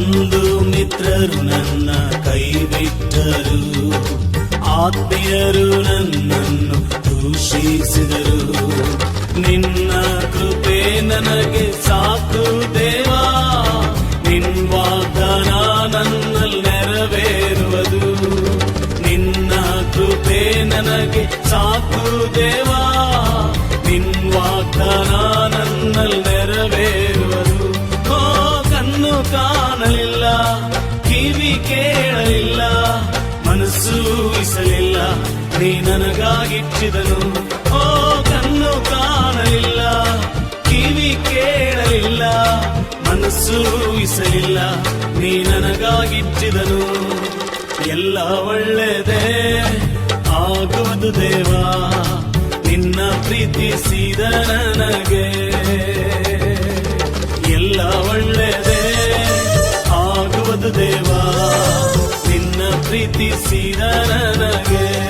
ಬಂಧು ಮಿತ್ರರು ನನ್ನ ಕೈ ಬಿಟ್ಟರು ಆತ್ಮೀಯರು ನನ್ನನ್ನು ದೂಷಿಸಿದರು. ನಿನ್ನ ಕೃಪೆ ನನಗೆ ಸಾಕು ದೇವಾ. ನಿನ್ ವಾಗ್ದಾನ ನನ್ನಲ್ಲಿ ನೆರವೇರುವುದು. ನಿನ್ನ ಕೃಪೆ ನನಗೆ ಸಾಕು ದೇವಾ. ನಿನ್ ವಾಗ್ದಾನ ನನ್ನಲ್ಲಿ ನೆರವೇರುವುದು ಕೇಳಲಿಲ್ಲ, ಮನಸ್ಸು ಇಸಲಿಲ್ಲ ನೀ ನನಗಾಗಿಟ್ಟಿದನು. ಓ, ಕಣ್ಣು ಕಾಣಲಿಲ್ಲ, ಕಿವಿ ಕೇಳಲಿಲ್ಲ, ಮನಸ್ಸು ಇಸಲಿಲ್ಲ ನೀ ನನಗಾಗಿಟ್ಟಿದನು. ಎಲ್ಲ ಒಳ್ಳೆದೆ ಆಗುವುದು ದೇವಾ, ನಿನ್ನ ಪ್ರೀತಿಸಿದ ನನಗೆ. ಆಗುವುದು